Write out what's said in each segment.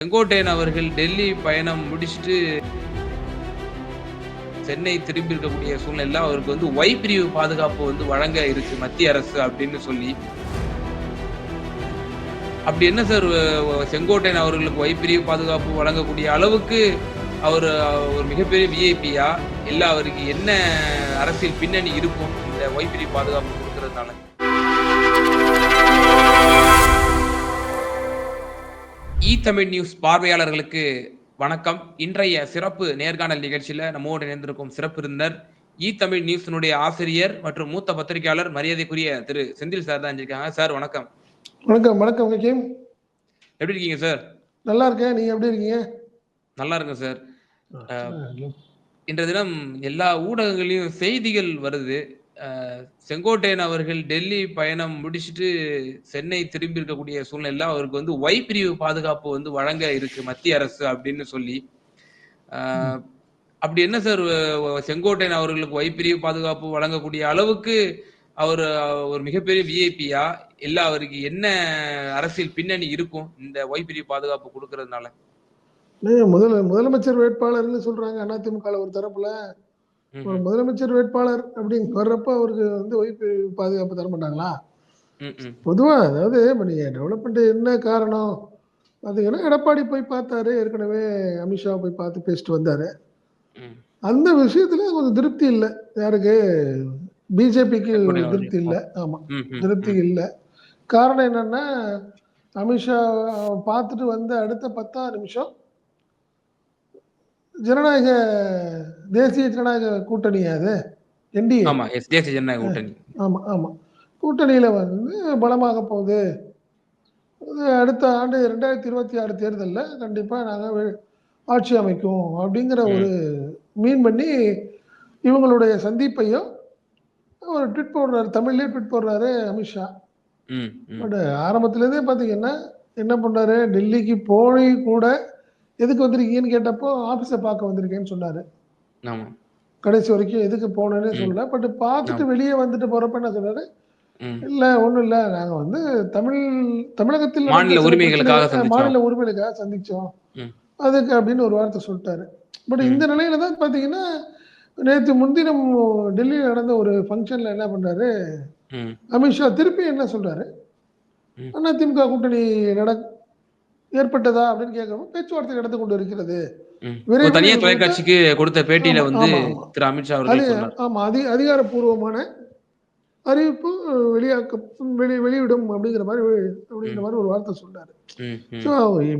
செங்கோட்டையன் அவர்கள் டெல்லி பயணம் முடிச்சுட்டு சென்னை திரும்பி இருக்கக்கூடிய சூழ்நிலையில அவருக்கு வந்து ஒய் பிரிவு பாதுகாப்பு வந்து வழங்க இருக்கு மத்திய அரசு அப்படின்னு சொல்லி. அப்படி என்ன சார் செங்கோட்டையன் அவர்களுக்கு ஒய் பிரிவு பாதுகாப்பு வழங்கக்கூடிய அளவுக்கு அவர் ஒரு மிகப்பெரிய விஐபியா இல்லை அவருக்கு என்ன அரசியல் பின்னணி இருக்கும் இந்த ஒய் பிரிவு பாதுகாப்பு இ தமிழ் நியூஸ் பார்வையாளர்களுக்கு வணக்கம். இன்றைய சிறப்பு நேர்காணல் நிகழ்ச்சியில நம்மோடு இணைந்திருக்கும் சிறப்பு விருந்தினர் இ தமிழ் நியூஸினுடைய ஆசிரியர் மற்றும் மூத்த பத்திரிகையாளர் மரியாதைக்குரிய திரு செந்தில் சார் தான் இருக்காங்க. சார் வணக்கம். வணக்கம் வணக்கம். விக்கிம் எப்படி இருக்கீங்க சார்? நல்லா இருக்கேன். நீங்க எப்படி இருக்கீங்க? நல்லா இருக்கேன் சார். இன்றைய தினம் எல்லா ஊடகங்களையும் செய்திகள் வருது. செங்கோட்டையன் அவர்கள் டெல்லி பயணம் முடிச்சுட்டு சென்னை திரும்பி இருக்கக்கூடிய சூழ்நிலையில அவருக்கு வந்து ஒய் பிரிவு பாதுகாப்பு வந்து வழங்க இருக்கு மத்திய அரசு அப்படின்னு சொல்லி. அப்படி என்ன சார் செங்கோட்டையன் அவர்களுக்கு ஒய் பிரிவு பாதுகாப்பு வழங்கக்கூடிய அளவுக்கு அவர் ஒரு மிகப்பெரிய விஐபியா இல்ல அவருக்கு என்ன அரசியல் பின்னணி இருக்கும் இந்த ஒய் பிரிவு பாதுகாப்பு கொடுக்கறதுனால? முதல முதலமைச்சர் வேட்பாளர்னு சொல்றாங்க அதிமுக ஒரு தரப்புல. ஒரு முதலமைச்சர் வேட்பாளர் அப்படின்னு வர்றப்ப அவருக்கு வந்து ஒய்ஃபு பாதுகாப்பு தர மாட்டாங்களா? ம், ம், பொதுவா அதாவது நீங்க டெவலப்மெண்ட் என்ன காரணம்? பாத்தீங்கன்னா எடப்பாடி போய் பார்த்தாரு. ஏற்கனவே அமித்ஷா போய் பார்த்து பேசிட்டு வந்தாரு. அந்த விஷயத்துல கொஞ்சம் திருப்தி இல்லை. யாருக்கு? பிஜேபிக்கு திருப்தி இல்லை. ஆமா. திருப்தி இல்லை. காரணம் என்னன்னா அமித்ஷா பார்த்துட்டு வந்த அடுத்த பத்தாம் நிமிஷம் ஜனநாயக தேசிய ஜனநாயக கூட்டணி அது? என்டிஏ. எஸ் தேசிய ஜனநாயக கூட்டணி. ஆமா ஆமா. கூட்டணியில வந்து பலமாக போகுது. அடுத்த ஆண்டு ரெண்டாயிரத்தி இருபத்தி ஆறு தேர்தலில் கண்டிப்பா நாங்க வெ- ஆட்சி அமைக்கும் அப்படிங்கிற ஒரு மீன் பண்ணி இவங்களுடைய சந்திப்பையும் ஒரு ட்விட் போடுறாரு தமிழ்லேயே ட்விட் போடுறாரு அமித்ஷா பட் ஆரம்பத்துலேருந்தே பார்த்தீங்கன்னா என்ன பண்ணாரு டெல்லிக்கு போய் கூட எதுக்கு வந்திருக்கீங்கன்னு கேட்டப்போ ஆஃபீஸை பார்க்க வந்திருக்கேன்னு சொன்னாரு. ஆமா. கடைசி வரைக்கும் எதுக்கு போனேன்னு. சொல்லல. பட் பார்த்துட்டு வெளியே வந்துட்டு போறப்ப என்ன சொன்னாரு? இல்ல ஒண்ணும் இல்ல. நாங்க வந்து தமிழ் தமிழகத்தில் மாநில உரிமைகளுக்காக. மாநில உரிமைகளுக்காக சந்திச்சோம். அதுக்கு அப்படின்னு ஒரு வார்த்தை சொல்லிட்டாரு. பட். இந்த நிலையில தான் பாத்தீங்கன்னா நேற்று முன்தினம் டெல்லியில் நடந்த ஒரு ஃபங்க்ஷன்ல என்ன பண்றாரு அமித்ஷா திருப்பி என்ன சொல்றாரு. அதிமுக கூட்டணி நட ஏற்பட்டதா அப்படின்னு கேட்கறப்ப பேச்சுவார்த்தை நடந்து கொண்டு இருக்கிறது தனியார் தொலைக்காட்சிக்கு கொடுத்த பேட்டியில வந்து. திரு அமித்ஷா அவர்கள் ஆமா அதி அதிகாரப்பூர்வமான அறிவிப்பு வெளியாக்க வெளி வெளியிடும் அப்படிங்கிற மாதிரி அப்படிங்கிற மாதிரி ஒரு வார்த்தை சொன்னாரு. ஸோ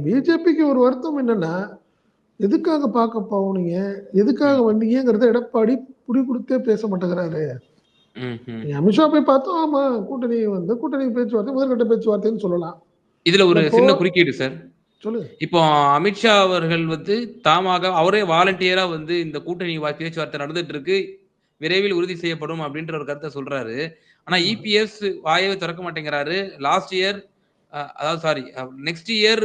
பிஜேபிக்கு ஒரு வருத்தம் என்னன்னா எதுக்காக பார்க்க போனீங்க? எதுக்காக வந்தீங்கிறத எடப்பாடி புடி கொடுத்தே பேச மாட்டேங்கிறாரு. அமித்ஷா போய் பார்த்தோம் ஆமா கூட்டணி வந்து கூட்டணி பேச்சுவார்த்தை முதற்கட்ட பேச்சுவார்த்தைன்னு சொல்லலாம். இதுல ஒரு சின்ன குறுக்கீடு சார் இப்போ அமித்ஷா அவர்கள் வந்து தாமாக அவரே வாலண்டியரா வந்து இந்த கூட்டணி பேச்சுவார்த்தை நடந்துட்டு இருக்கு விரைவில் உறுதி செய்யப்படும் அப்படின்ற ஒரு கருத்தை சொல்றாரு. ஆனா இபிஎஸ் வாயவே திறக்க மாட்டேங்கிறாரு. லாஸ்ட் இயர் அதாவது சாரி நெக்ஸ்ட் இயர்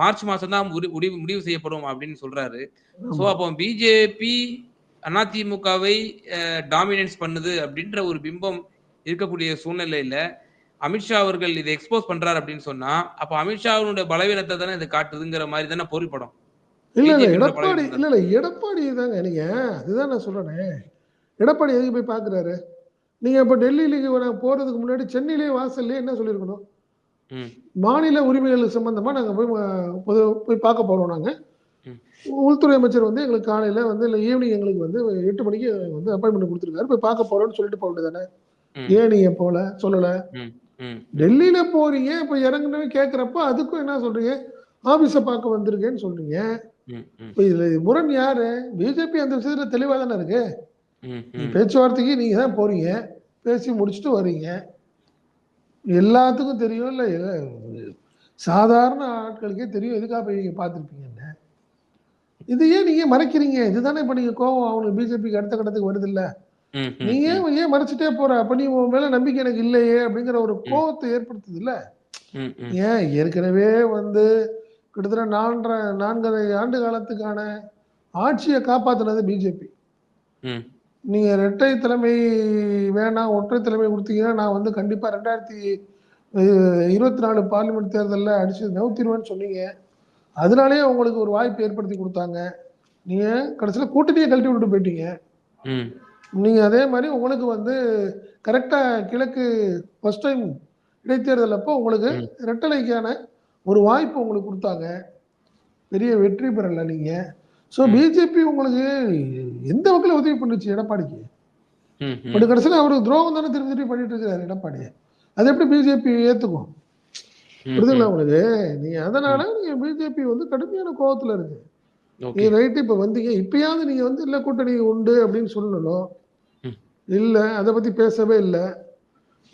மார்ச் மாசம் தான் முடிவு முடிவு செய்யப்படும் அப்படின்னு சொல்றாரு. சோ. அப்போ பிஜேபி அதிமுகவை டாமினன்ஸ் பண்ணுது அப்படின்ற ஒரு பிம்பம் இருக்கக்கூடிய சூழ்நிலையில அமித்ஷா அவர்கள் இதை எக்ஸ்போஸ் பண்றாரு அப்படின்னு சொன்னா அப்ப அமித்ஷாவுடைய பலவீனத்தை தானே இது காட்டுதுங்கிற மாதிரி தானே பொருள்படும் இல்ல இல்ல எடப்பாடி இல்ல இல்ல எடப்பாடி தாங்க நீங்க. அதுதான் நான் சொல்றேனே. எடப்பாடி எதுக்கு போய் பாக்குறாரு? நீங்க இப்ப டெல்லியில போறதுக்கு முன்னாடி சென்னையிலேயே வாசல்லே என்ன சொல்லியிருக்கணும்? மாநில உரிமைகள் சம்பந்தமா நாங்க போய் போய் பார்க்க போறோம் நாங்க. உள்துறை அமைச்சர் வந்து எங்களுக்கு காலையில வந்து இல்ல ஈவினிங் எங்களுக்கு வந்து எட்டு மணிக்கு வந்து அப்பாயின்மெண்ட் கொடுத்துருக்காரு. போய் பார்க்க போறோம்னு சொல்லிட்டு போக வேண்டியதானே ஏன் நீங்க போல? சொல்லல. டெல்லியில போறீங்க இப்ப இறங்குனவே கேக்குறப்ப அதுக்கும் என்ன சொல்றீங்க? ஆபீஸ பார்க்க வந்திருக்கேன்னு சொல்றீங்க. இப்ப இதுல முரண் யாரு? பிஜேபி அந்த விஷயத்துல தெளிவா தானே இருக்கு. பேச்சுவார்த்தைக்கு நீங்க தான் போறீங்க. பேசி முடிச்சுட்டு வர்றீங்க எல்லாத்துக்கும் தெரியும். இல்ல சாதாரண ஆட்களுக்கே தெரியும். எதுக்காக போய் நீங்க பார்த்துருப்பீங்கன்னு. இது ஏன் நீங்க மறைக்கிறீங்க. இதுதானே இப்ப நீங்க கோவம் அவனுக்கு பிஜேபிக்கு அடுத்த கட்டத்துக்கு வருது இல்ல. நீ ஏன் ஏன் மறைச்சிட்டே போற? அப்ப நீ உன் மேல நம்பிக்கை எனக்கு இல்லையே அப்படிங்கிற ஒரு கோவத்தை ஏற்படுத்துது இல்ல? ஏன்? ஏற்கனவே வந்து கிட்டத்தட்ட நான்கரை நான்கரை ஆண்டு காலத்துக்கான ஆட்சியை காப்பாத்துனது பிஜேபி நீங்க இரட்டை தலைமை வேணாம் ஒற்றை தலைமை கொடுத்தீங்கன்னா நான் வந்து கண்டிப்பா ரெண்டாயிரத்தி இருபத்தி நாலு பார்லிமெண்ட் தேர்தலில் அடிச்சு நவுத்திருவேன்னு சொன்னீங்க. அதனாலேயே உங்களுக்கு ஒரு வாய்ப்பு ஏற்படுத்தி கொடுத்தாங்க. நீங்க கடைசியில் கூட்டணியை கழட்டி விட்டு போயிட்டீங்க. ம் நீங்க அதே மாதிரி உங்களுக்கு வந்து கரெக்டா கிழக்கு ஃபர்ஸ்ட் டைம் இடைத்தேர்தல் அப்போ உங்களுக்கு. ரெட்டலைக்கான ஒரு வாய்ப்பு உங்களுக்கு கொடுத்தாங்க. பெரிய வெற்றி பெறல நீங்க. ஸோ. பிஜேபி உங்களுக்கு எந்த வகையில் உதவி பண்ணுச்சு எடப்பாடிக்கு? பட் கடைசியில் அவருக்கு துரோகம் தானே திரும்பி திரும்பி பண்ணிட்டு இருக்காரு எடப்பாடி. அது எப்படி பிஜேபி ஏத்துக்கும்? ம், புரியுதுங்களா. உங்களுக்கு? நீங்க அதனால நீங்க பிஜேபி வந்து கடுமையான கோவத்துல இருக்கு. நீங்க ரைட்டு இப்ப வந்தீங்க. இப்பயாவது நீங்க வந்து இல்ல கூட்டணி உண்டு அப்படின்னு சொல்லணும். இல்ல அதை பத்தி பேசவே இல்ல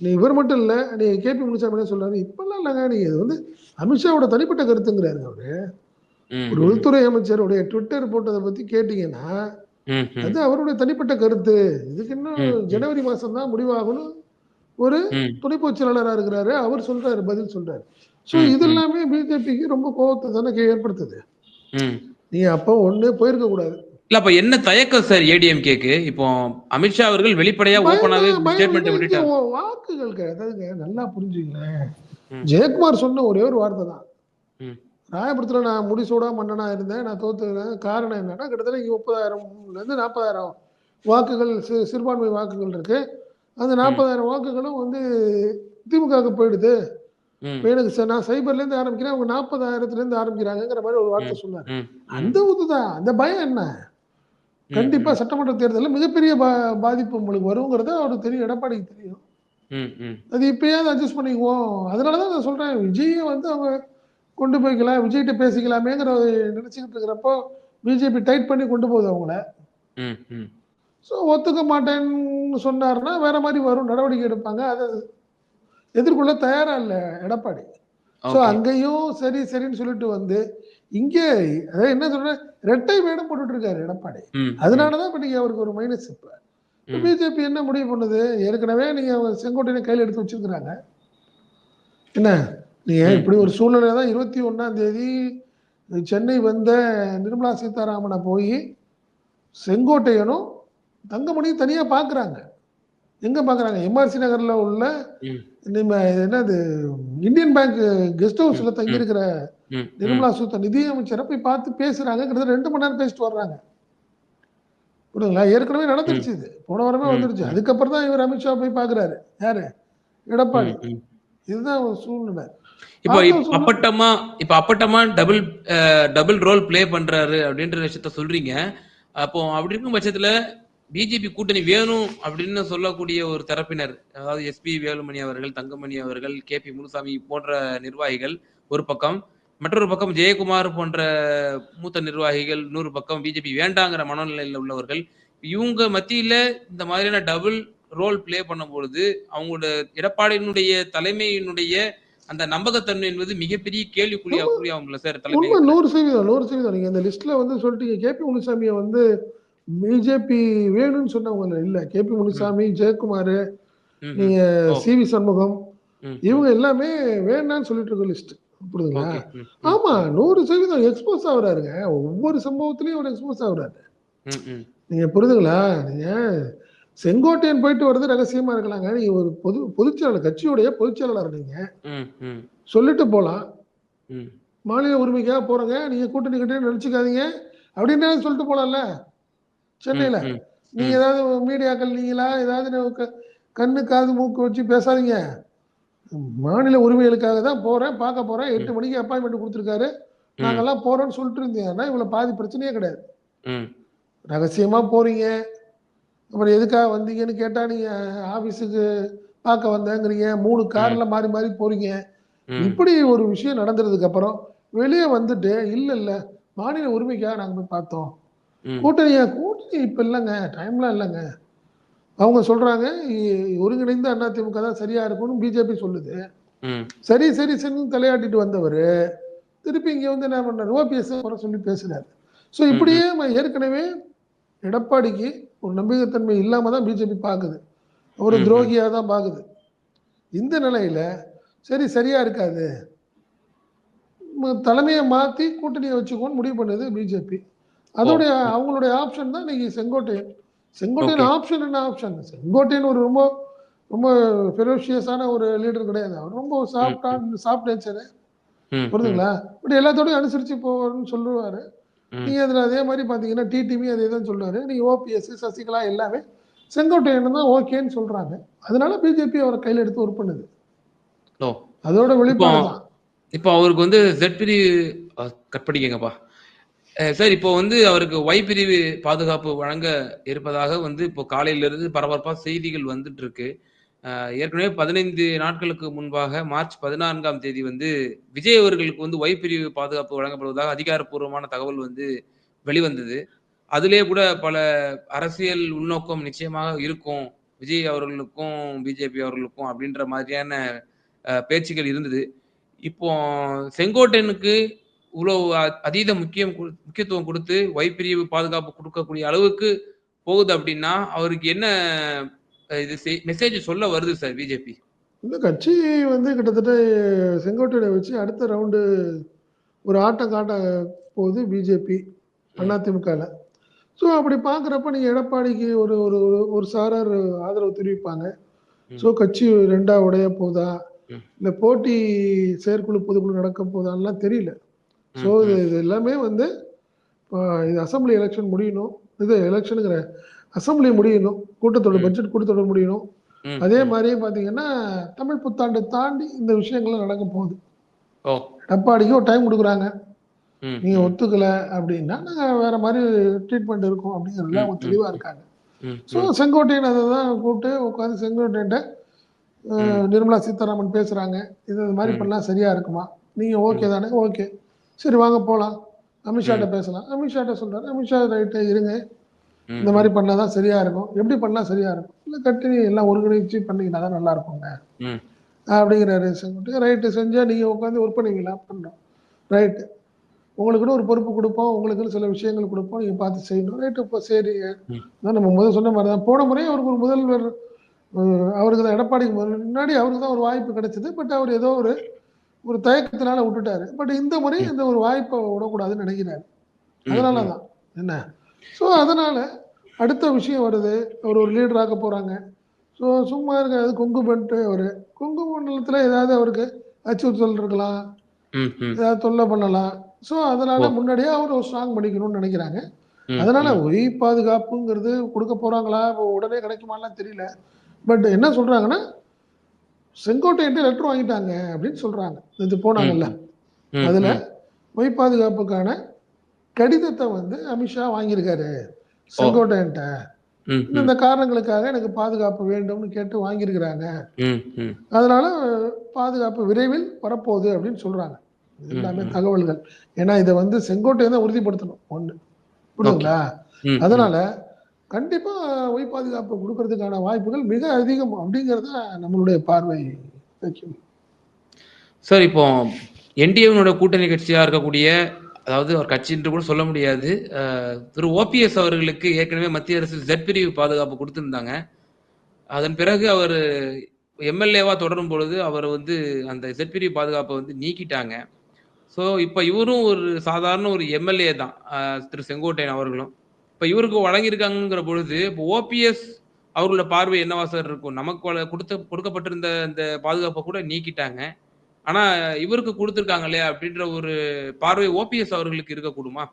நீ இவர் மட்டும் இல்ல நீங்க கேபி முனுசாமி என்ன சொல்றாரு இப்பெல்லாம் இல்லைங்க நீங்க இது வந்து அமித்ஷாவோட தனிப்பட்ட கருத்துங்கிறாரு அவரு ஒரு. உள்துறை அமைச்சருடைய ட்விட்டர் போட்டதை பத்தி கேட்டீங்கன்னா. அது அவருடைய தனிப்பட்ட கருத்து இதுக்கு இன்னும். ஜனவரி மாசம் தான் முடிவாகணும் ஒரு துணை பொதுச் செயலாளரா இருக்கிறாரு அவர் சொல்றாரு பதில் சொல்றாரு ஸோ இது. எல்லாமே பிஜேபிக்கு ரொம்ப கோபத்தை தானே ஏற்படுத்துது. நீ அப்போ ஒண்ணு போயிருக்க கூடாது இல்ல அப்ப என்ன தயக்கம் சார் ஏடிஎம்கேக்கு? இப்போ அமித்ஷா அவர்கள் வெளிப்படையா ஓபனாவே பயம் ஸ்டேட்மெண்ட் வந்து விட்டுட்டார். இங்க வாக்குகள் கிடையாது. அதாவதுங்க நல்லா புரிஞ்சுங்களேன். ஜெயக்குமார் சொன்ன ஒரே ஒரு வார்த்தை தான். ராயபுரத்துல நான் முடிசூடா மன்னனா இருந்தேன் நான் தோத்துக்கிறேன் காரணம் என்னன்னா கிட்டத்தட்ட இங்க முப்பதாயிரம்ல இருந்து நாற்பதாயிரம் வாக்குகள் சி- சிறுபான்மை வாக்குகள் இருக்கு. அந்த நாற்பதாயிரம் வாக்குகளும் வந்து திமுகவுக்கு போயிடுது. எனக்கு ச- நான் சைபர்ல இருந்து ஆரம்பிக்கிறேன் அவங்க நாற்பதாயிரத்துல இருந்து ஆரம்பிக்கிறாங்கிற மாதிரி ஒரு வார்த்தை சொன்னார். அந்த இதுதான் அந்த பயம் என்ன? கண்டிப்பா சட்டமன்ற தேர்தலில் மிகப்பெரிய பா- பாதிப்பு உங்களுக்கு வருங்கிறது அவருக்கு தெரியும் எடப்பாடிக்கு தெரியும். அது இப்பயாவது அட்ஜஸ்ட் பண்ணிக்குவோம் அதனால தான் நான் சொல்றேன் விஜயை வந்து அவங்க கொண்டு போய்க்கலாம் விஜய்கிட்ட பேசிக்கலாமேங்கிற நினைச்சுக்கிட்டு இருக்கிறப்போ பிஜேபி டைட் பண்ணி கொண்டு போகுது அவங்கள. ஸோ ஒத்துக்க மாட்டேன்னு சொன்னாருன்னா வேற மாதிரி வரும் நடவடிக்கை எடுப்பாங்க அதை எதிர்கொள்ள தயாரா இல்லை எடப்பாடி ஸோ. அங்கேயும் சரி சரின்னு சொல்லிட்டு வந்து இங்கே அதாவது என்ன சொல்றேன் ரெட்டை வேடம் போட்டுட்டு இருக்காரு எடப்பாடி. அதனாலதான் இப்ப நீங்க அவருக்கு ஒரு மைனஸ் இப்ப. பிஜேபி என்ன முடிவு பண்ணுது? ஏற்கனவே நீங்க அவங்க செங்கோட்டையை கையில் எடுத்து வச்சிருக்கிறாங்க. என்ன? நீங்க. இப்படி ஒரு சூழ்நிலை தான் இருபத்தி ஒண்ணாம் தேதி சென்னை வந்த நிர்மலா சீதாராமனை போய் செங்கோட்டையனும் தங்கமணியும் தனியா பாக்குறாங்க. எங்க பாக்குறாங்க? எம்ஆர்சி நகர்ல உள்ள நம்ம என்னது இந்தியன் பேங்க் கெஸ்ட் ஹவுஸ்ல தங்கி இருக்கிற. நிர்மலா சீதா நிதியமைச்சரை போய் பார்த்து பேசுறாங்க. கிட்டத்தட்ட ரெண்டு மணி நேரம் பேசிட்டு வர்றாங்க. புரியுதுங்களா? ஏற்கனவே நடந்துருச்சு இது. போன வாரமே வந்துருச்சு. அதுக்கப்புறம் தான் இவர் அமித்ஷா போய் பாக்குறாரு யாரு? எடப்பாடி. இதுதான் ஒரு சூழ்நிலை. இப்போ அப்பட்டமா இப்ப அப்பட்டமா டபுள் டபுள் ரோல் ப்ளே பண்றாரு அப்படின்ற விஷயத்த சொல்றீங்க. அப்போ அப்படி இருக்கும் பட்சத்துல பிஜேபி கூட்டணி வேணும் அப்படின்னு சொல்லக்கூடிய ஒரு தரப்பினர் அதாவது எஸ்பி வேலுமணி அவர்கள் தங்கமணி அவர்கள் கே பி முனுசாமி போன்ற நிர்வாகிகள் ஒரு பக்கம். மற்றொரு பக்கம் ஜெயக்குமார் போன்ற மூத்த நிர்வாகிகள் இன்னொரு பக்கம் பிஜேபி வேண்டாங்கிற மனநிலையில் உள்ளவர்கள் இவங்க மத்தியில இந்த மாதிரியான டபுள் ரோல் ப்ளே பண்ணும் பொழுது அவங்களோட எடப்பாடியினுடைய தலைமையினுடைய அந்த நம்பகத்தன்மை என்பது மிகப்பெரிய கேள்விக்குறியா குறியாகும்ல சார் தலைமை நூறு சதவீதம் நூறு சதவீதம். நீங்க இந்த லிஸ்ட்ல வந்து சொல்லிட்டீங்க கேபி முனுசாமியை வந்து பிஜேபி வேணும்னு சொன்னவங்க இல்ல கேபி முனுசாமி ஜெயக்குமார். நீங்க. சி வி சண்முகம் இவங்க எல்லாமே வேண்டாம்னு சொல்லிட்டு இருக்க லிஸ்ட் புரியுதுங்களா ஆமா நூறு சதவீதம் எக்ஸ்போஸ் ஆகுறாருங்க. ஒவ்வொரு சம்பவத்திலயும் ஒரு எக்ஸ்போஸ் ஆகுறாரு. நீங்க புரியுதுங்களா நீங்க செங்கோட்டையன் போயிட்டு வர்றது ரகசியமா இருக்கலாங்க. நீங்க ஒரு பொது பொதுச்செயலாளர் கட்சியுடைய பொதுச்செயலாளர் நீங்க. ம், ம், சொல்லிட்டு போலாம். ம். மாநில உரிமைக்காக போறங்க. நீங்க கூட்டணி கிட்டே நினைச்சுக்காதீங்க. அப்படின்னு சொல்லிட்டு போலாம்ல? சென்னையில. நீங்க ஏதாவது மீடியாக்கள் நீங்களா? ஏதாவது கண்ணு காது மூக்கு வச்சு பேசாதீங்க. மாநில உரிமைகளுக்காக தான் போறேன் பார்க்க போறேன். எட்டு மணிக்கு அப்பாயின்மெண்ட் கொடுத்துருக்காரு. நாங்கெல்லாம் போறோம்னு சொல்லிட்டு இருந்தீங்கன்னா இவ்வளவு பாதி பிரச்சனையே கிடையாது. ரகசியமா போறீங்க. அப்புறம் எதுக்காக வந்தீங்கன்னு கேட்டா நீங்க ஆபீஸுக்கு பார்க்க வந்தேங்கிறீங்க. மூணு கார்ல மாறி மாறி போறீங்க. இப்படி ஒரு விஷயம் நடந்ததுக்கு அப்புறம் வெளியே வந்துட்டு இல்ல இல்ல மாநில உரிமைக்காக நாங்க போய் பார்த்தோம். கூட்டணியா கூட்டணி இப்ப இல்லைங்க. டைம்லாம் இல்லைங்க. அவங்க சொல்றாங்க ஒருங்கிணைந்த அதிமுக தான் சரியா இருக்கும்னு பிஜேபி சொல்லுது. சரி சரி சரி தலையாட்டிட்டு வந்தவர் திருப்பி இங்க வந்து என்ன பண்ணாரு? ஓபிஎஸ் குறை சொல்லி பேசுறாரு. ஸோ இப்படியே ஏற்கனவே எடப்பாடிக்கு ஒரு நம்பிக்கைத்தன்மை இல்லாம தான் பிஜேபி பாக்குது. ஒரு. துரோகியா தான் பாக்குது. இந்த நிலையில சரி சரியா இருக்காது. தலைமையை மாத்தி கூட்டணியை வச்சுக்கோன்னு முடிவு பண்ணுது பிஜேபி. அதோடைய அவங்களுடைய ஆப்ஷன் தான் இன்னைக்கு செங்கோட்டையன். செங்கோட்டையன் ஆப்ஷன் என்ன ஆப்ஷன் செங்கோட்டையன் ஒரு ரொம்ப ரொம்ப ஃபெரோஷியஸான ஒரு லீடர் கிடையாது. அவர் ரொம்ப சாஃப்டா சாஃப்ட் நேச்சரு புரியுதுங்களா பட் எல்லாத்தோடயும் அனுசரிச்சு போவாருன்னு சொல்லுவாரு. நீங்க அதுல அதே மாதிரி பாத்தீங்கன்னா டிடிவி அதே தான் சொல்றாரு நீங்க ஓபிஎஸ் சசிகலா எல்லாமே செங்கோட்டையன் தான் ஓகேன்னு சொல்றாங்க. அதனால பிஜேபி அவரை கையில எடுத்து ஒர்க் பண்ணுது. அதோட வெளிப்பாடு தான் இப்போ அவருக்கு வந்து ஜெட் அஹ், கட் பண்ணிக்கங்கப்பா. சார் இப்போ வந்து அவருக்கு ஒய் பிரிவு பாதுகாப்பு வழங்க இருப்பதாக வந்து இப்போ காலையிலிருந்து பரபரப்பாக செய்திகள் வந்துட்டு இருக்கு ஏற்கனவே பதினைந்து நாட்களுக்கு முன்பாக மார்ச் பதினான்காம் தேதி வந்து விஜய் அவர்களுக்கு வந்து ஒய் பிரிவு பாதுகாப்பு வழங்கப்படுவதாக அதிகாரப்பூர்வமான தகவல் வந்து வெளிவந்தது. அதிலே கூட பல அரசியல் உள்நோக்கம் நிச்சயமாக இருக்கும். விஜய் அவர்களுக்கும் பிஜேபி அவர்களுக்கும் அப்படின்ற மாதிரியான பேச்சுகள் இருந்தது. இப்போ செங்கோட்டையனுக்கு இவ்வளவு அதீத முக்கியம் முக்கியத்துவம் கொடுத்து வைப்பிரிவு பாதுகாப்பு கொடுக்கக்கூடிய அளவுக்கு போகுது அப்படின்னா அவருக்கு என்ன இது மெசேஜ் சொல்ல வருது சார் பிஜேபி இந்த கட்சி வந்து கிட்டத்தட்ட செங்கோட்டையை வச்சு அடுத்த ரவுண்டு ஒரு ஆட்டம் காட்ட போகுது பிஜேபி அதிமுகவில் ஸோ அப்படி பார்க்குறப்ப நீங்கள் எடப்பாடிக்கு ஒரு ஒரு ஒரு- ஒரு சாரார் ஆதரவு தெரிவிப்பாங்க. ஸோ கட்சி ரெண்டா உடைய போதா. இல்லை போட்டி செயற்குழு பொதுக்குழு நடக்க போதான்லாம் தெரியல. ஸோ இது இது எல்லாமே வந்து இது அசம்பிளி எலெக்ஷன் முடியணும். இது எலெக்ஷனுங்கிற அசம்பிளி முடியணும். கூட்டத்தொடர் ம். பட்ஜெட் கூட்டத்தொடர் முடியணும். அதே ம். மாதிரியே பார்த்தீங்கன்னா தமிழ் புத்தாண்டு தாண்டி இந்த விஷயங்கள்லாம் நடக்க போகுது. ஓ. எடப்பாடிக்கு ஒரு டைம் கொடுக்குறாங்க. நீங்க ஒத்துக்கல அப்படின்னா நாங்க வேற மாதிரி ட்ரீட்மெண்ட் இருக்கும் அப்படிங்கிறதுல அவங்க தெளிவா இருக்காங்க. ஸோ செங்கோட்டையன் அதை தான் கூப்பிட்டு உட்காந்து செங்கோட்டையன் நிர்மலா சீதாராமன் பேசுறாங்க. இது மாதிரி ம். பண்ணா சரியா இருக்குமா? நீங்க ஓகே தானே? ஓகே சரி வாங்க போலாம். அமித்ஷாட்ட பேசலாம். அமித்ஷாட்ட சொல்றாரு. அமித்ஷா ரைட்டு இருங்க. இந்த மாதிரி பண்ணாதான் சரியா இருக்கும். எப்படி பண்ணா சரியா இருக்கும்? இல்லை கட்டி எல்லாம் ஒருங்கிணைச்சு பண்ணீங்கன்னா தான் நல்லா இருக்குங்க. ம், அப்படிங்கிறாரு செங்கோட்டையன். ரைட்டு செஞ்சா நீங்க உட்காந்து ஒர்க் பண்ணீங்களா பண்றோம் ரைட்டு. உங்களுக்குன்னு ஒரு பொறுப்பு கொடுப்போம். உங்களுக்குன்னு சில விஷயங்கள் கொடுப்போம். நீங்க பார்த்து செய்யணும். ரைட்டு இப்போ சரி ம். அதான் நம்ம முதல் சொன்ன மாதிரி தான். போன முறை அவருக்கு ஒரு முதல்வர் அவருக்கு தான் எடப்பாடிக்கு முன்னாடி அவருக்கு தான் ஒரு வாய்ப்பு கிடைச்சது. பட் அவர் ஏதோ ஒரு ஒரு தயக்கத்தினால விட்டுட்டாரு. பட் இந்த முறை இந்த ஒரு வாய்ப்பை விடக்கூடாதுன்னு நினைக்கிறாரு. அதனால. தான். என்ன? ஸோ அதனால அடுத்த விஷயம் வருது. அவர் ஒரு லீடர் ஆக்க போறாங்க. ஸோ சும்மா இருக்காது கொங்கு பண்ணிட்டு அவர். கொங்கு மண்டலத்தில் ஏதாவது அவருக்கு அச்சுறுத்தல் இருக்கலாம். ஏதாவது தொல்லை பண்ணலாம். ஸோ அதனால. முன்னாடியே அவர் ஒரு ஸ்ட்ராங் பண்ணிக்கணும்னு நினைக்கிறாங்க. அதனால. உயிர் பாதுகாப்புங்கிறது கொடுக்க போறாங்களா? இப்போ உடனே கிடைக்குமாலாம் தெரியல. பட் என்ன சொல்றாங்கன்னா செங்கோட்டையிட்ட லெட்டர் வாங்கிட்டாங்க அப்படின்னு சொல்றாங்க. இது போனாங்கல்ல. அதுல. பொய் பாதுகாப்புக்கான கடிதத்தை வந்து அமித்ஷா வாங்கியிருக்காரு. செங்கோட்டையன்ட்ட இந்த காரணங்களுக்காக எனக்கு பாதுகாப்பு வேண்டும்னு கேட்டு வாங்கியிருக்கிறாங்க. அதனால பாதுகாப்பு விரைவில் வரப்போகுது அப்படின்னு சொல்றாங்க. எல்லாமே. தகவல்கள். ஏன்னா இதை வந்து செங்கோட்டையை தான் உறுதிப்படுத்தணும். ஒண்ணு. புரியுதுங்களா. அதனால கண்டிப்பாக ஒய் பாதுகாப்பு கொடுக்கறதுக்கான வாய்ப்புகள் மிக அதிகம் அப்படிங்கறத நம்மளுடைய பார்வை வைக்கும். சார் இப்போ என்டிஏவினோட கூட்டணி கட்சியாக இருக்கக்கூடிய அதாவது அவர் கட்சி என்று கூட சொல்ல முடியாது. திரு ஓபிஎஸ் அவர்களுக்கு ஏற்கனவே மத்திய அரசு ஜெட் பிரிவு பாதுகாப்பு கொடுத்துருந்தாங்க. அதன் பிறகு அவர் எம்எல்ஏவா தொடரும் பொழுது அவர் வந்து அந்த ஜெட் பிரிவு பாதுகாப்பை வந்து நீக்கிட்டாங்க. ஸோ இப்போ இவரும் ஒரு சாதாரண ஒரு எம்எல்ஏ தான். திரு செங்கோட்டையன் அவர்களும். இப்போ இவருக்கு வழங்கியிருக்காங்கிற பொழுது இப்போ ஓபிஎஸ் அவர்களோட பார்வை என்னவா சார் இருக்கும்? நமக்கு கொடுத்த கொடுக்கப்பட்டிருந்த இந்த பாதுகாப்பை கூட நீக்கிட்டாங்க. ஆனா இவருக்கு கொடுத்துருக்காங்க இல்லையா? அப்படின்ற ஒரு பார்வை ஓபிஎஸ் அவர்களுக்கு இருக்கக்கூடுமா?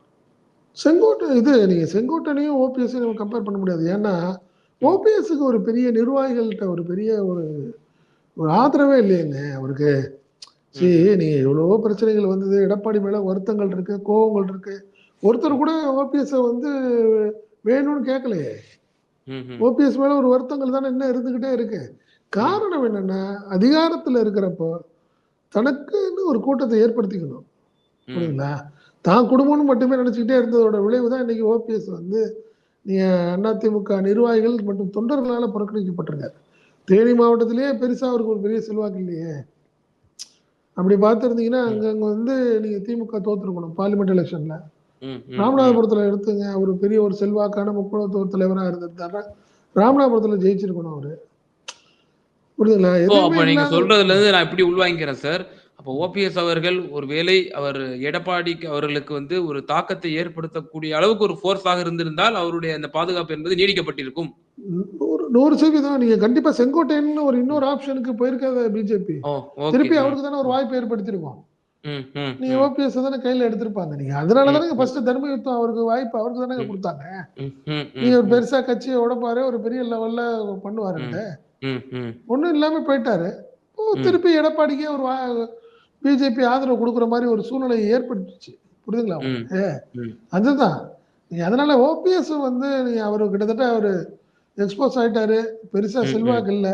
செங்கோட்டை இது நீங்க செங்கோட்டனையும் ஓபிஎஸ் நம்ம கம்பேர் பண்ண முடியாது. ஏன்னா ஓபிஎஸ்க்கு ஒரு பெரிய நிர்வாகிகள்கிட்ட ஒரு பெரிய ஒரு ஒரு ஆதரவே இல்லையேங்க அவருக்கு. சரி நீங்க எவ்வளவோ பிரச்சனைகள் வந்தது. எடப்பாடி மேல வருத்தங்கள் இருக்கு கோபங்கள் இருக்கு. ஒருத்தர் கூட ஓபிஎஸ் வந்து வேணும்னு கேட்கலையே. ஓபிஎஸ் மேல ஒரு வருத்தங்கள் தானே இன்னும் இருந்துகிட்டே இருக்கு. காரணம் என்னன்னா அதிகாரத்துல இருக்கிறப்போ தனக்குன்னு ஒரு கூட்டத்தை ஏற்படுத்திக்கணும். புரியுங்களா தான் குடும்பம்னு மட்டுமே நினைச்சுக்கிட்டே இருந்ததோட விளைவு தான் இன்னைக்கு ஓபிஎஸ் வந்து நீங்க அதிமுக நிர்வாகிகள் மற்றும் தொண்டர்களால புறக்கணிக்கப்பட்டிருக்காரு. தேனி மாவட்டத்திலேயே பெருசா அவருக்கு ஒரு பெரிய செல்வாக்கு இல்லையே. அப்படி பார்த்துருந்தீங்கன்னா அங்க அங்க வந்து நீங்க திமுக தோத்துருக்கணும் பார்லிமெண்ட் எலெக்ஷன்ல ராமநாதபுரத்துல எடுத்துங்க. அவர் பெரிய ஒரு செல்வாக்கான முக்குளத்தோர் தலைவரா இருந்திருந்தாருன்னா ராமநாதபுரத்துல ஜெயிச்சிருக்கணும் அவரு. புரியுதுங்களா? அப்ப நீங்க சொல்றதுல இருந்து நான் இப்படி உள்வாங்கிக்கிறேன் சார். அப்போ ஓபிஎஸ் அவர்கள் ஒருவேளை அவர் எடப்பாடிக்கு அவர்களுக்கு வந்து ஒரு தாக்கத்தை ஏற்படுத்தக்கூடிய அளவுக்கு ஒரு ஃபோர்ஸாக இருந்திருந்தால் அவருடைய அந்த பாதுகாப்பு என்பது நீடிக்கப்பட்டிருக்கும். நூறு நூறு சதவீதம் நீங்க கண்டிப்பா செங்கோட்டையன் ஒரு இன்னொரு ஆப்ஷனுக்கு போயிருக்காத பிஜேபி திருப்பி அவருக்கு தானே ஒரு வாய்ப்பு ஏற்படுத்தியிருக்கோம். ம், ம், நீங்க ஓபிஎஸ் தானே கையில எடுத்திருப்பாங்க நீங்க. அதனால தானே ஃபர்ஸ்ட் தர்ம யுத்தம் அவருக்கு வாய்ப்பு அவருக்கு தானே கொடுத்தாங்க. நீங்க ம், ஒரு பெருசா கட்சியை உடைப்பாரு ஒரு பெரிய லெவல்ல ம், ஒண்ணும் இல்லாம போயிட்டாரு. திருப்பி எடப்பாடிக்கே ஒரு பிஜேபி ஆதரவு கொடுக்குற மாதிரி ஒரு சூழ்நிலை ஏற்பட்டுச்சு புரியுதுங்களா அதுதான். நீங்க அதனால ஓபிஎஸ் வந்து நீங்க அவரு கிட்டத்தட்ட அவரு எக்ஸ்போஸ் ஆயிட்டாரு. பெருசா செல்வாக்கு இல்ல.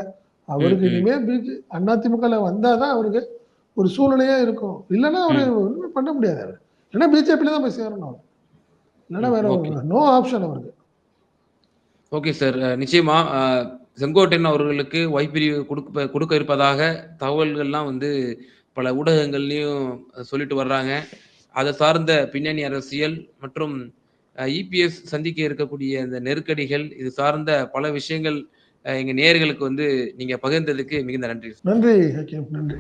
அவருக்கு இனிமே பிஜே அதிமுகல வந்தாதான் அவருக்கு ஒரு சூழ்நிலையே இருக்கும். இல்லைன்னா அவரு ம், ஒண்ணுமே பண்ண முடியாது அவர். ஏன்னா பிஜேபியில தான் போய் சேரணும் அவர். இல்லைன்னா. வேற நோ ஆப்ஷன் அவருக்கு. Okay sir. நிச்சயமா செங்கோட்டையன் அவர்களுக்கு வாய்ப்பிரிவு கொடுக்க கொடுக்க இருப்பதாக தகவல்கள்லாம் வந்து பல ஊடகங்கள்லையும் சொல்லிட்டு வர்றாங்க. அதை சார்ந்த பின்னணி அரசியல் மற்றும் இபிஎஸ் சந்திக்க இருக்கக்கூடிய இந்த நெருக்கடிகள் இது சார்ந்த பல விஷயங்கள் எங்கள் எங்க வந்து நீங்க பகிர்ந்ததுக்கு மிகுந்த நன்றி. நன்றி நன்றி.